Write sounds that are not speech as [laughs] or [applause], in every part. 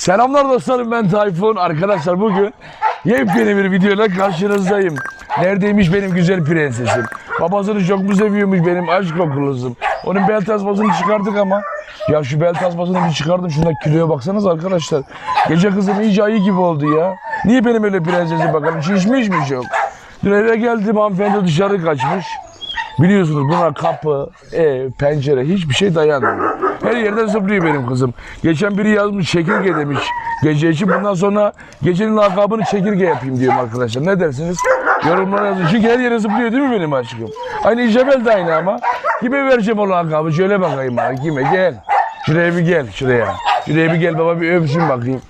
Selamlar dostlarım ben Tayfun. Arkadaşlar bugün yepyeni bir videoyla karşınızdayım. Neredeymiş benim güzel prensesim? Babasını çok mu seviyormuş benim aşk okuluzum? Onun bel tasmasını çıkardık ama. Ya şu bel tasmasını bir çıkardım. Şuna kiloya baksanız arkadaşlar. Gece kızım iyice ayı gibi oldu ya. Niye benim öyle prensesim bakalım? Şişmiş mi çok? Dün eve geldim hanımefendi dışarı kaçmış. Biliyorsunuz buna kapı, ev, pencere hiçbir şey dayanmıyor. Her yerden zıplıyor benim kızım. Geçen biri yazmış çekirge demiş gece için. Bundan sonra gecenin lakabını çekirge yapayım diyorum arkadaşlar. Ne dersiniz? Yorumlara yazın. Çünkü her yere zıplıyor değil mi benim aşkım? Aynı İzabel de aynı ama. Kime vereceğim o lakabı? Şöyle bakayım bana. Kime? Gel. Şuraya bir gel. Şuraya. Şuraya bir gel baba bir öpsün bakayım.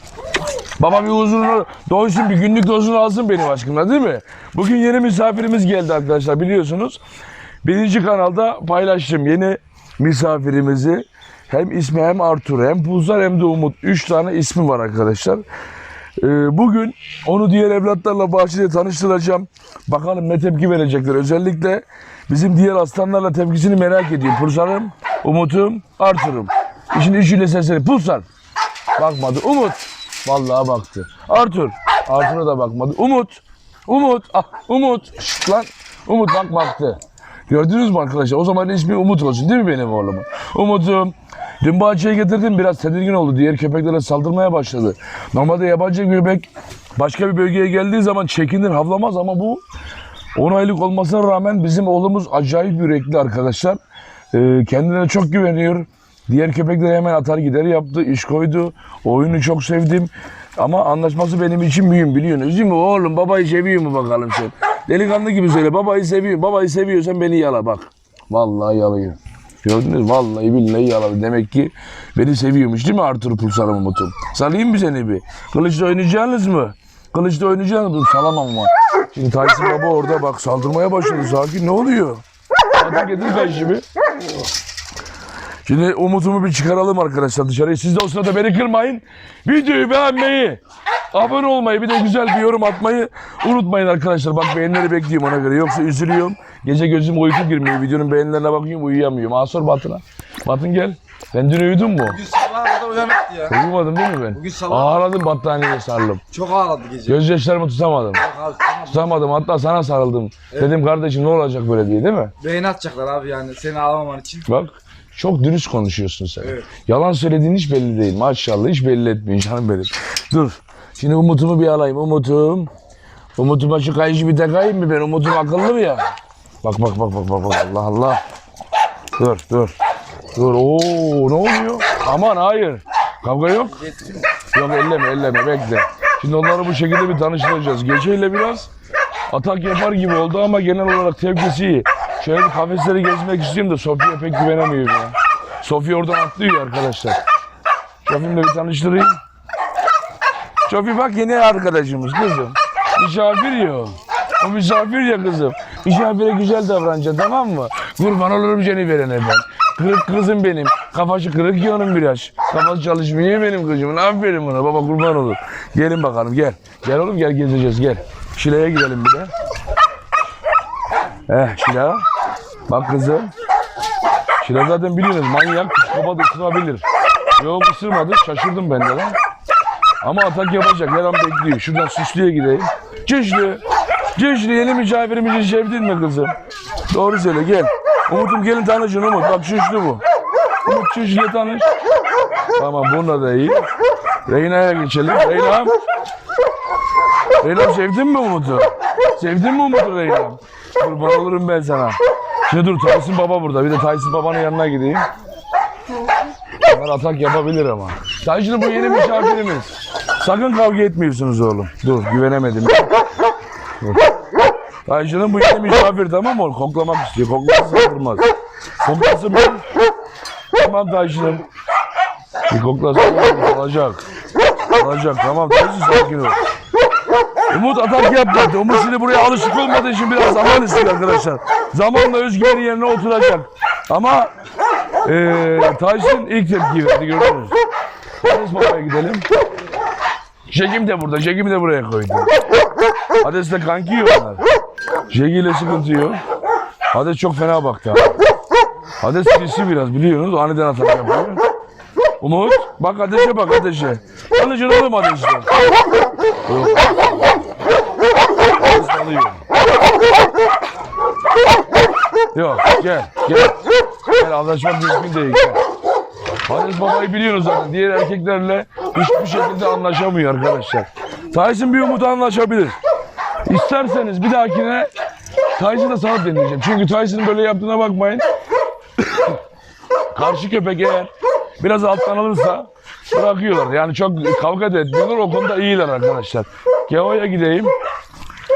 Baba bir huzurunu doysun bir günlük dozunu alsın benim aşkımla değil mi? Bugün yeni misafirimiz geldi arkadaşlar biliyorsunuz. Birinci kanalda paylaştım yeni misafirimizi. Hem ismi hem Artur hem Pulsar hem de Umut. Üç tane ismi var arkadaşlar. Ee, bugün onu diğer evlatlarla bahçede tanıştıracağım. Bakalım ne tepki verecekler. Özellikle bizim diğer aslanlarla tepkisini merak ediyorum. Pulsar'ım, Umut'um, Artur'um. İşin üçüyle sesleri. Pulsar. Bakmadı. Umut. Vallahi baktı. Artur. Artur'a da bakmadı. Umut. Umut. Ah Umut. Şşt lan. Umut bak baktı. Gördünüz mü arkadaşlar? O zaman ismi Umut olsun değil mi benim oğlumun? Umut'um. Dün bahçeye getirdim biraz tedirgin oldu. Diğer köpeklere saldırmaya başladı. Normalde yabancı köpek başka bir bölgeye geldiği zaman çekinir havlamaz ama bu 10 aylık olmasına rağmen bizim oğlumuz acayip yürekli arkadaşlar. Ee, kendine çok güveniyor. Diğer köpekler hemen atar gider yaptı, iş koydu. Oyunu çok sevdim. Ama anlaşması benim için mühim biliyorsunuz değil mi? Oğlum babayı seviyor mu bakalım sen? Delikanlı gibi söyle babayı seviyor. Babayı seviyorsan beni yala bak. Vallahi yalıyor. Gördünüz? Vallahi billahi yaladı. Demek ki beni seviyormuş değil mi Artur Pulsar'ım Umut'um? Salayım mı seni bir? Kılıçla oynayacaksınız mı? Kılıçla oynayacaksınız mı? Salamam ama. Şimdi Tyson baba orada bak saldırmaya başladı. Sakin ne oluyor? Hadi getir kaşımı. Şimdi umutumu bir çıkaralım arkadaşlar dışarıya. Siz de o sırada beni kırmayın. Videoyu beğenmeyi, abone olmayı bir de güzel bir yorum atmayı unutmayın arkadaşlar. Bak beğenileri bekliyorum ona göre. Yoksa üzülüyorum. Gece gözüm uyku girmiyor. Videonun beğenilerine bakıyorum uyuyamıyorum. Aa sor Batın'a. Batın gel. Ben dün uyudun mu? Bugün sabah arada uyanıktı ya. Uyumadım değil mi ben? Bugün sabah- Ağladım battaniyeye sarılıp. Çok ağladı gece. Gözyaşlarımı tutamadım. Tamam. Tutamadım hatta sana sarıldım. Dedim kardeşim ne olacak böyle diye değil mi? Beyin atacaklar abi yani seni ağlamaman için. Bak çok dürüst konuşuyorsun sen. Evet. Yalan söylediğin hiç belli değil. Maşallah hiç belli etmiyor canım benim. Dur. Şimdi Umut'umu bir alayım. Umut'um. Umut'uma şu kayışı bir takayım mı ben? Umut'um akıllı mı ya? Bak bak bak bak bak. bak. Allah Allah. Dur dur. Dur. Oo ne oluyor? Aman hayır. Kavga yok. Yok elleme elleme bekle. Şimdi onları bu şekilde bir tanıştıracağız. Geceyle biraz atak yapar gibi oldu ama genel olarak tepkisi iyi. Şöyle bir kafesleri gezmek istiyorum da Sofya pek güvenemiyorum ya. Sofya oradan atlıyor arkadaşlar. Şofimle bir tanıştırayım. Şofi bak yeni arkadaşımız kızım. Misafir ya. o. Misafir ya kızım. Misafire güzel davranacaksın tamam mı? Kurban olurum seni verene ben. Kırık kızım benim. Kafası kırık ya onun biraz. Kafası çalışmıyor benim kızımın. Aferin buna baba kurban olur. Gelin bakalım gel. Gel oğlum gel gezeceğiz gel. Şile'ye gidelim bir de. Eh Şila. Bak kızım. Şila zaten biliyorsunuz manyak psikopat ısırabilir. Yok ısırmadı şaşırdım ben de lan. Ama atak yapacak her an bekliyor. Şuradan süslüye gideyim. Cüşlü. Cüşlü yeni misafirimizi sevdin mi kızım? Doğru söyle gel. Umut'um gelin tanışın Umut. Bak Cüşlü bu. Umut Cüşlü'yle tanış. Tamam bununla da iyi. Reyna'ya geçelim. Reyna'm. Reyna'm sevdin mi Umut'u? Sevdin mi Umut'u Reyna'm? Kurban olurum ben sana. Şimdi dur Tyson Baba burada. Bir de Tyson Baba'nın yanına gideyim. Bunlar atak yapabilir ama. Tyson bu yeni misafirimiz. Sakın kavga etmiyorsunuz oğlum. Dur güvenemedim. Dur. Tyson'ın bu yeni misafir tamam mı? Koklamak istiyor. Koklasın saldırmaz. Koklasın bir. Tamam Tyson'ım. Bir koklasın alacak. Alacak tamam Tyson sakin ol. Umut atak yapmadı. Umut şimdi buraya alışık olmadığı için biraz zaman istiyor arkadaşlar. Zamanla özgüveni yerine oturacak. Ama eee Tyson ilk tepki verdi gördünüz. Hades babaya gidelim. Jegim de burada. Jegim'i de buraya koydu. Hades de kanki yiyorlar. Jegi ile sıkıntı yok. Hades çok fena baktı. abi. Hades sinsi biraz biliyorsunuz. Aniden atak yapıyor. Umut bak Hades'e bak. Alıcın oğlum hadi işte. Yok. Alıyor. Yok gel gel. Gel anlaşmak mümkün değil gel. Hades babayı biliyorsunuz zaten. Diğer erkeklerle hiçbir şekilde anlaşamıyor arkadaşlar. Tyson bir umut anlaşabilir. İsterseniz bir dahakine Tyson'ı da sana deneyeceğim. Çünkü Tyson'ın böyle yaptığına bakmayın. [coughs] Karşı köpek eğer biraz alttan alırsa bırakıyorlar. Yani çok kavga da etmiyorlar. O konuda iyiler arkadaşlar. Keo'ya gideyim.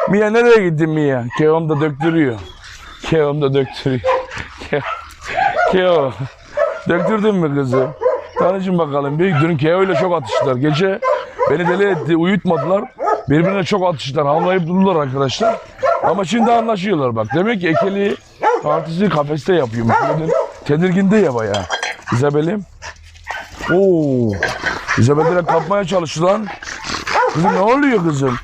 Mia nereye gittin Mia? Keo'm da döktürüyor. Keo'm da döktürüyor. Keo. Döktürdün mü kızı? Tanışın bakalım. Bir dün Keo ile çok atıştılar. Gece beni deli etti. Uyutmadılar. Birbirine çok atıştılar. Havlayıp durdular arkadaşlar. Ama şimdi anlaşıyorlar bak. Demek ki ekeli partisi kafeste yapıyormuş. Kadın Tedirginde ya bayağı. İzabel'im. Oo. İzabel direkt kapmaya çalıştı lan. Kızım ne oluyor kızım?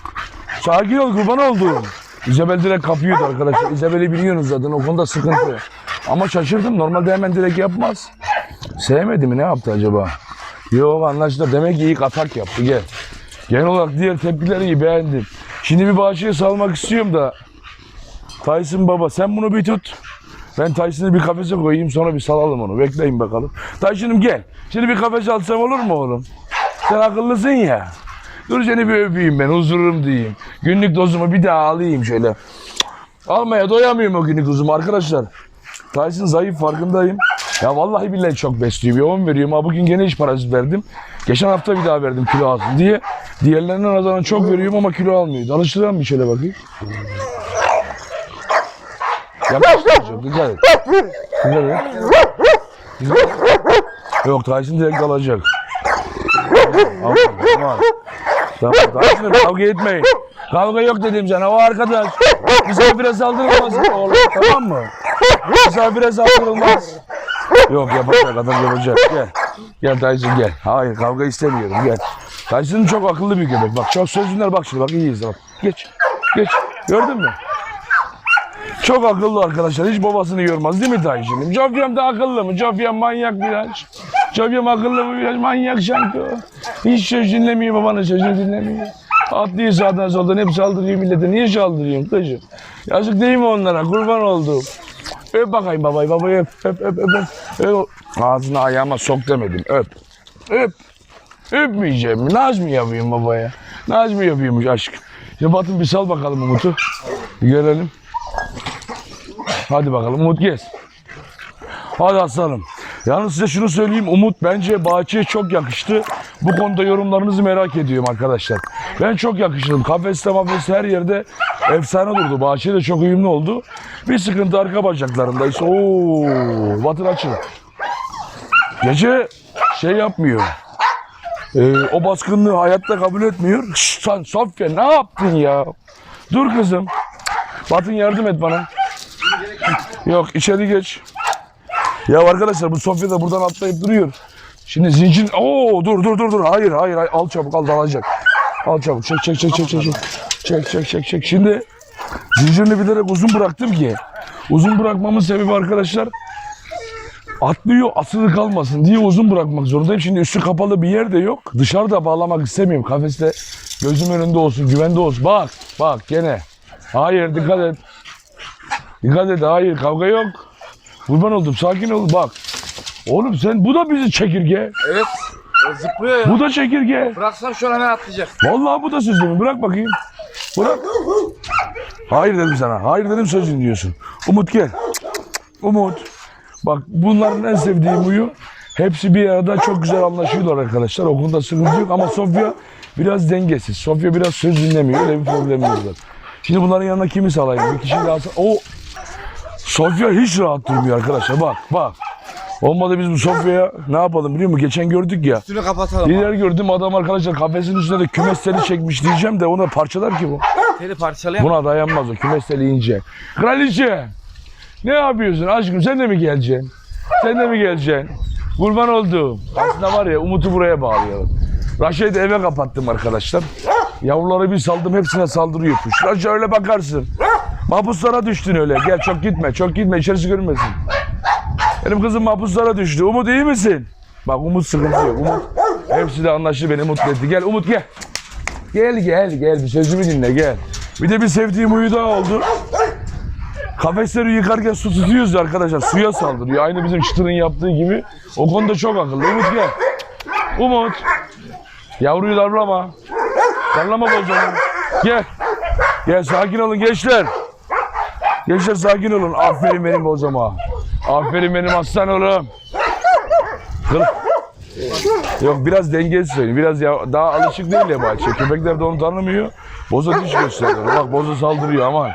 Sakin ol kurban oldum. İzabel direkt kapıyordu arkadaşlar. İzabel'i biliyorsunuz zaten o konuda sıkıntı. Ama şaşırdım. Normalde hemen direkt yapmaz. Sevmedi mi ne yaptı acaba? Yok anlaştılar. Demek ki ilk atak yaptı gel. Genel olarak diğer tepkileri iyi beğendim. Şimdi bir bahçeye salmak istiyorum da. Tyson baba sen bunu bir tut. Ben Tyson'ı bir kafese koyayım sonra bir salalım onu. Bekleyin bakalım. Tyson'ım gel. Şimdi bir kafese alsam olur mu oğlum? Sen akıllısın ya. Dur seni bir öpeyim ben huzurum diyeyim. Günlük dozumu bir daha alayım şöyle. Almaya doyamıyorum o günlük dozumu arkadaşlar. Tyson zayıf farkındayım. Ya vallahi billahi çok besliyor. Bir 10 veriyorum ama bugün gene hiç parasız verdim. Geçen hafta bir daha verdim kilo alsın diye. Diğerlerine nazaran çok veriyorum ama kilo almıyor. Alıştıralım bir şöyle bakayım. Yaklaştıracağım. Dikkat et. Dikkat et. Dikkat et. Yok Tyson direkt alacak. Aferin, Tamam. Tamam. Tyson'ım kavga etmeyin. Kavga yok dedim sana. O arkadaş misafire saldırılmaz oğlum. Tamam mı? Misafire saldırılmaz. Yok yapacak adam yapacak. Gel. Gel Tyson gel. Hayır kavga istemiyorum gel. Tyson çok akıllı bir köpek. Bak çok sözünler bak şimdi bak iyi izle bak. Geç. Geç. Gördün mü? Çok akıllı arkadaşlar. Hiç babasını yormaz değil mi Tayşin'im? Jofyam da akıllı mı? Jofyam manyak biraz. Jofyam akıllı mı biraz? Manyak sanki o. Hiç söz dinlemiyor babanın sözünü dinlemiyor. Atlıyor sağdan soldan hep saldırıyor millete. Niye saldırıyorsun kızım? Yazık değil mi onlara? Kurban oldum. Öp bakayım babayı. Babayı öp. Öp öp öp. öp. öp. Ağzına ayağıma sok demedim. Öp. Öp. Öpmeyeceğim mi? Naz mı yapayım babaya? Naz mı yapıyormuş aşkım? Ya Batın bir sal bakalım Umut'u. Görelim. Hadi bakalım Umut gez. Hadi aslanım. Yalnız size şunu söyleyeyim. Umut bence bahçeye çok yakıştı. Bu konuda yorumlarınızı merak ediyorum arkadaşlar. Ben çok yakıştım. Kafeste mafeste her yerde efsane durdu. Bahçe de çok uyumlu oldu. Bir sıkıntı arka bacaklarında. İşte ooo batır açın. Gece şey yapmıyor. Ee, o baskınlığı hayatta kabul etmiyor. Şşt sen Sofya ne yaptın ya? Dur kızım. Batın yardım et bana. Yok içeri geç. Ya arkadaşlar bu Sofya da buradan atlayıp duruyor. Şimdi zincir... Oo dur dur dur dur. Hayır hayır hayır. Al çabuk al dalacak. Al çabuk. Çek çek çek çek çek. Çek çek çek çek. çek. Şimdi zincirini bilerek uzun bıraktım ki. Uzun bırakmamın sebebi arkadaşlar atlıyor asılı kalmasın diye uzun bırakmak zorundayım. Şimdi üstü kapalı bir yer de yok. Dışarıda bağlamak istemiyorum. Kafeste gözüm önünde olsun, güvende olsun. Bak, bak gene. Hayır dikkat et. Dikkat et hayır kavga yok. Kurban oldum sakin ol bak. Oğlum sen bu da bizi çekirge. Evet. O zıplıyor ya. Bu da çekirge. Bıraksam şu an hemen atlayacak. Vallahi bu da söz mi? Bırak bakayım. Bırak. Hayır dedim sana. Hayır dedim söz dinliyorsun. Umut gel. Umut. Bak bunların en sevdiğim huyu. Hepsi bir arada çok güzel anlaşıyorlar arkadaşlar. O konuda sıkıntı yok ama Sofya biraz dengesiz. Sofya biraz söz dinlemiyor. Öyle bir problemimiz var. Şimdi bunların yanına kimi salayım? Bir kişi daha O Sofya hiç rahat durmuyor arkadaşlar. Bak bak. Olmadı biz bu Sofya'ya ne yapalım biliyor musun? Geçen gördük ya. Üstünü kapatalım. İler gördüm adam arkadaşlar kafesin üstüne de kümesleri çekmiş diyeceğim de ona parçalar ki bu. Teli parçalayalım. Buna dayanmaz o kümesleri ince. Kraliçe ne yapıyorsun aşkım sen de mi geleceksin? Sen de mi geleceksin? Kurban oldum. Aslında var ya Umut'u buraya bağlayalım. Da eve kapattım arkadaşlar. Yavruları bir saldım hepsine saldırıyor kuş. Raşa öyle bakarsın. Mahpuslara düştün öyle. Gel çok gitme çok gitme içerisi görmesin. Benim kızım mahpuslara düştü. Umut iyi misin? Bak Umut sıkıntı yok. Umut Hepsi de anlaştı beni mutlu etti. Gel Umut gel. Gel gel gel bir sözümü dinle gel. Bir de bir sevdiğim huyu daha oldu. Kafesleri yıkarken su tutuyoruz arkadaşlar. Suya saldırıyor. Aynı bizim çıtırın yaptığı gibi. O konuda çok akıllı. Umut gel. Umut. Yavruyu darlama. Darlama bozanı. Gel. Gel sakin olun gençler. Gençler sakin olun. Aferin benim bozama. Aferin benim aslan oğlum. Kıl. Yok biraz dengesiz oynuyor. Biraz ya, daha alışık değil ya bahçe. Köpekler de onu tanımıyor. Boza diş gösteriyor. Bak boza saldırıyor aman.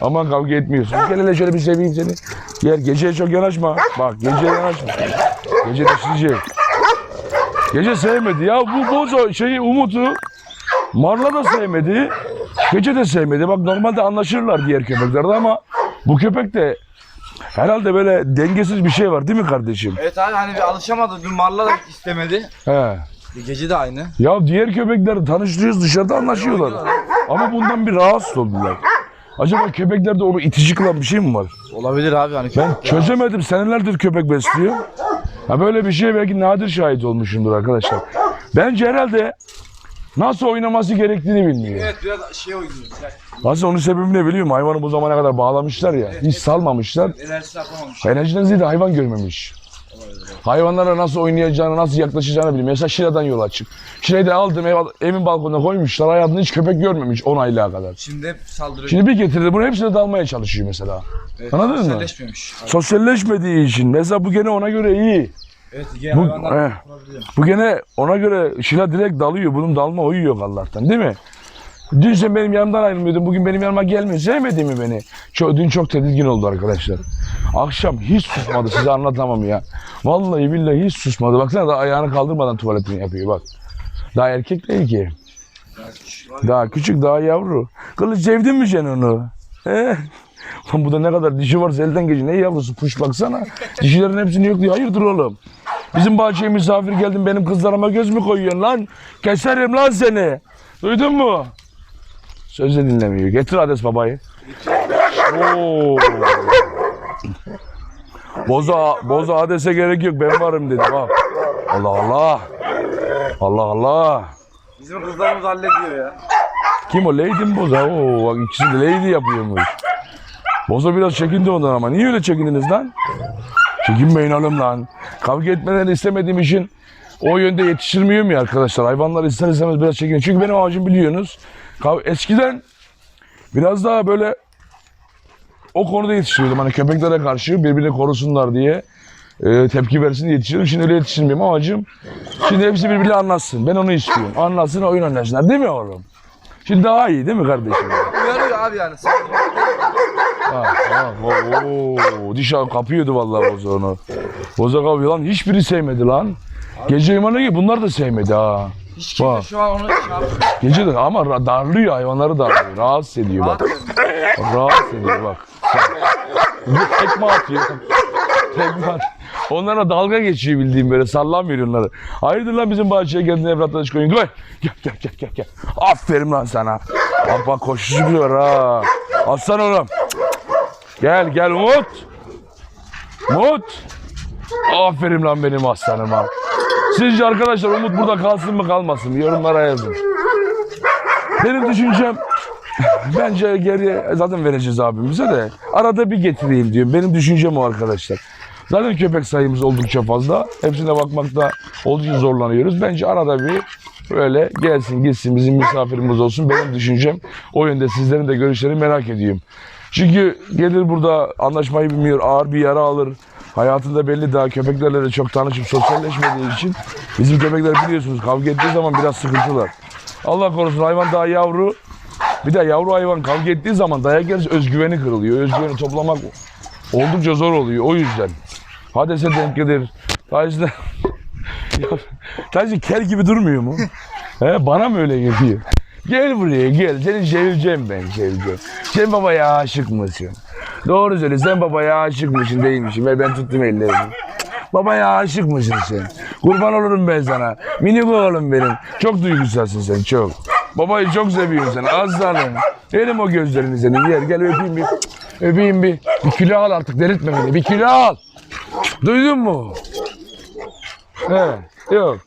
Aman kavga etmiyorsun. Gel hele şöyle bir seveyim seni. Gel geceye çok yanaşma. Bak geceye yanaşma. Gece dişleyecek. Gece sevmedi ya. Bu boza şeyi Umut'u Marla da sevmedi. Gece de sevmedi. Bak normalde anlaşırlar diğer köpeklerde ama bu köpek de herhalde böyle dengesiz bir şey var değil mi kardeşim? Evet abi hani bir alışamadı. Dün Marla da istemedi. He. Gece de aynı. Ya diğer köpekler tanıştırıyoruz dışarıda anlaşıyorlar. Ama bundan bir rahatsız oldular. Acaba köpeklerde onu itici kılan bir şey mi var? Olabilir abi hani. Ben çözemedim. Senelerdir köpek besliyor. Ha böyle bir şey belki nadir şahit olmuşumdur arkadaşlar. Bence herhalde nasıl oynaması gerektiğini bilmiyor. Evet biraz şey oynuyor. Aslında onun sebebi ne biliyor musun? Hayvanı bu zamana kadar bağlamışlar ya. Hiç salmamışlar. Enerjisi atamamış. Enerjiden ziyade hayvan görmemiş. Hayvanlara nasıl oynayacağını, nasıl yaklaşacağını bilmiyor. Mesela Şile'den yola çık. Şile'yi de aldım ev, evin balkonuna koymuşlar. Hayatında hiç köpek görmemiş 10 aylığa kadar. Şimdi hep saldırıyor. Şimdi bir getirdi bunu hepsine dalmaya çalışıyor mesela. evet, anladın mı? sosyalleşmemiş. Sosyalleşmediği için. Mesela bu gene ona göre iyi. Evet Bu, eh, bu gene ona göre Şile direkt dalıyor. Bunun dalma oyu yok Allah'tan değil mi? Dün sen benim yanımdan ayrılmıyordun. Bugün benim yanıma gelmiyor. Sevmedi mi beni? Çok, dün çok tedirgin oldu arkadaşlar. Akşam hiç susmadı. Size anlatamam ya. Vallahi billahi hiç susmadı. Baksana da ayağını kaldırmadan tuvaletini yapıyor bak. Daha erkek değil ki. Daha küçük, daha yavru. Kılıç sevdin mi sen onu? He? Lan bu da ne kadar dişi varsa elden geçiyor. Ne yavrusu puş baksana. Dişilerin hepsini yok diyor. Hayırdır oğlum? Bizim bahçeye misafir geldin benim kızlarıma göz mü koyuyorsun lan? Keserim lan seni. Duydun mu? Söz de dinlemiyor. Getir Hades babayı. Oo. Boza, boza Hades'e gerek yok ben varım dedi bak. Allah Allah. Allah Allah. Bizim kızlarımız hallediyor ya. Kim o? Lady mi Boza? Oo, bak ikisi de Lady yapıyormuş. Boza biraz çekindi ondan ama. Niye öyle çekindiniz lan? Çekinmeyin oğlum lan. Kavga etmeden istemediğim için o yönde yetiştirmiyorum ya arkadaşlar. Hayvanlar ister istemez biraz çekiniyor. Çünkü benim amacım biliyorsunuz. Eskiden biraz daha böyle o konuda yetiştiriyordum. Hani köpeklere karşı birbirini korusunlar diye e, tepki versin diye yetiştiriyorum. Şimdi öyle yetiştirmiyorum. Amacım şimdi hepsi birbiriyle anlatsın. Ben onu istiyorum. Anlatsın oyun oynasınlar. Değil mi oğlum? Şimdi daha iyi değil mi kardeşim? Uyarıyor abi yani. Ha, ha, oo, diş al- kapıyordu vallahi Boza onu. Boza kapıyor lan. Hiçbiri sevmedi lan. Gece imana gibi bunlar da sevmedi ha. Hiç kimse Bak. şu an onu şey yapmıyor. Gece de ama darlıyor hayvanları darlıyor. Rahatsız ediyor bak. Rahatsız ediyor bak. Bak. Tekme atıyor. Tekme at. Onlara dalga geçiyor bildiğim böyle sallamıyor onları. Hayırdır lan bizim bahçeye geldin evlatla iş koyun. Gel gel gel gel gel gel. Aferin lan sana. Bak bak koşucu var ha. Aslan oğlum. Gel gel Umut. Umut. Aferin lan benim aslanıma. Sizce arkadaşlar Umut burada kalsın mı kalmasın mı? Yorumlara yazın. Benim düşüncem [laughs] bence geriye zaten vereceğiz abimize de arada bir getireyim diyorum. Benim düşüncem o arkadaşlar. Zaten köpek sayımız oldukça fazla. Hepsine bakmakta oldukça zorlanıyoruz. Bence arada bir böyle gelsin gitsin bizim misafirimiz olsun. Benim düşüncem o yönde sizlerin de görüşlerini merak ediyorum. Çünkü gelir burada anlaşmayı bilmiyor, ağır bir yara alır. Hayatında belli daha köpeklerle de çok tanışıp sosyalleşmediği için bizim köpekler biliyorsunuz kavga ettiği zaman biraz sıkıntılar. Allah korusun hayvan daha yavru. Bir de yavru hayvan kavga ettiği zaman dayak yerse özgüveni kırılıyor. Özgüveni toplamak oldukça zor oluyor o yüzden. Hades'e denk gelir. Ya, [laughs] Tarzı kel gibi durmuyor mu? He, bana mı öyle geliyor? Gel buraya gel. Seni seveceğim ben seveceğim. Sen babaya aşık mısın? Doğru söyle sen babaya aşık mısın değilmişim. Ver ben tuttum ellerini. Babaya aşık mısın sen? Kurban olurum ben sana. Minik oğlum benim. Çok duygusalsın sen çok. Babayı çok seviyorsun sen aslanım. Yerim o gözlerini senin. Yer gel öpeyim bir. Öpeyim bir. Bir kilo al artık delirtme beni. Bir kilo al. Duydun mu? He, yok.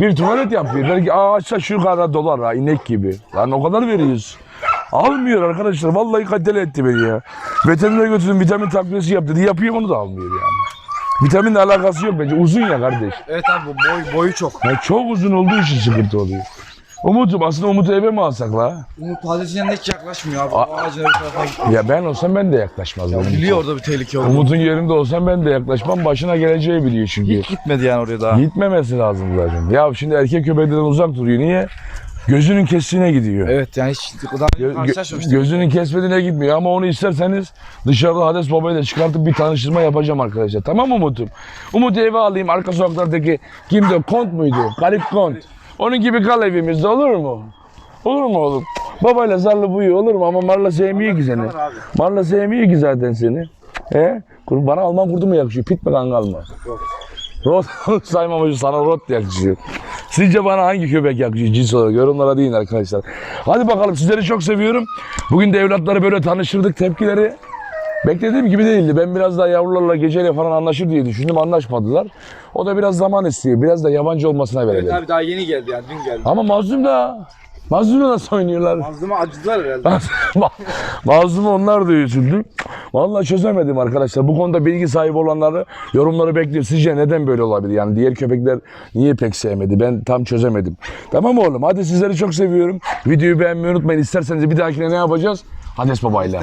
Bir tuvalet yapıyor. Belki aa açsa şu kadar dolar ha inek gibi. Lan o kadar veriyoruz. Almıyor arkadaşlar. Vallahi katile etti beni ya. Veterinere götürdüm vitamin takviyesi yap dedi. Yapıyor onu da almıyor yani. Vitaminle alakası yok bence. Uzun ya kardeş. Evet abi boy, boyu çok. Ya çok uzun olduğu için sıkıntı oluyor. Umut'um aslında Umut'u eve mi alsak la? Umut yanına hiç yaklaşmıyor abi. O ağacın öbür tarafa. Ya ben olsam ben de yaklaşmazdım. Umut'a. Biliyor orada bir tehlike olduğunu. Umut'un yerinde olsam ben de yaklaşmam. Başına geleceği biliyor çünkü. Hiç gitmedi yani oraya daha. Gitmemesi lazım zaten. Ya şimdi erkek köpeklerden uzak duruyor. Niye? Gözünün kestiğine gidiyor. Evet yani hiç daha Gö- gözünün kesmediğine gitmiyor ama onu isterseniz dışarıda Hades babayla çıkartıp bir tanıştırma yapacağım arkadaşlar. Tamam mı Umut'um? Umut'u eve alayım arka sokaklardaki kimdi o? Kont muydu? Garip Kont. Onun gibi kal evimizde olur mu? Olur mu oğlum? Babayla zarlı buyu olur mu? Ama Marla sevmiyor ki seni. Marla sevmiyor ki zaten seni. He? Kur- Bana Alman kurdu mu yakışıyor? Pit mi kangal mı? Rot [laughs] saymamışım sana rot yakışıyor. Sizce bana hangi köpek yakışıyor cins olarak? Yorumlara deyin arkadaşlar. Hadi bakalım sizleri çok seviyorum. Bugün de evlatları böyle tanıştırdık tepkileri. Beklediğim gibi değildi. Ben biraz daha yavrularla geceyle falan anlaşır diye düşündüm. Anlaşmadılar. O da biraz zaman istiyor. Biraz da yabancı olmasına Evet verelim. abi daha yeni geldi yani dün geldi. Ama mazlum da. Mazlum'la nasıl oynuyorlar? Mazluma acıdılar herhalde. [laughs] Mazlum'u onlar da üzüldü. Vallahi çözemedim arkadaşlar. Bu konuda bilgi sahibi olanları yorumları bekliyor. Sizce neden böyle olabilir? Yani diğer köpekler niye pek sevmedi? Ben tam çözemedim. Tamam oğlum? Hadi sizleri çok seviyorum. Videoyu beğenmeyi unutmayın. İsterseniz bir dahakine ne yapacağız? Hades babayla.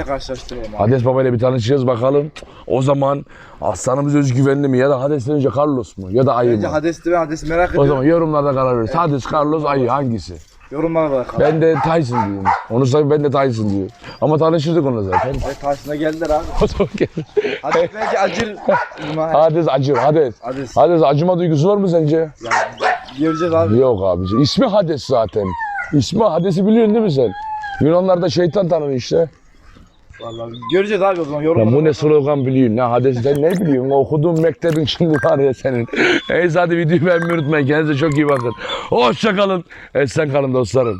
Hades babayla bir tanışacağız bakalım. O zaman aslanımız özgüvenli mi? Ya da Hades'ten önce Carlos mu? Ya da Ayı Bence mı? Hades'ti ben Hades'i merak O ediyorum. zaman yorumlarda karar veririz. Hades, Carlos, Ayı hangisi? Yorumlara bırakalım. Ben de Tyson diyeyim. Onu say ben de Tyson diyor. Ama tanışırdık onunla zaten. Evet karşısına geldiler abi. [laughs] O zaman gel. Hades belki acır. Hades acı, Hades. Hades. Hades acıma duygusu var mı sence? Yani göreceğiz abi. Yok abici. İsmi Hades zaten. İsmi Hades'i biliyorsun değil mi sen? Yunanlarda şeytan tanrı işte. Vallahi göreceğiz abi o zaman Ya yorumlara. bu ne slogan biliyorsun? Ne Hades sen ne biliyorsun? Okuduğun mektebin şimdi var ya senin. Neyse hadi videoyu beğenmeyi unutmayın. Kendinize çok iyi bakın. Hoşça kalın. Esen kalın dostlarım.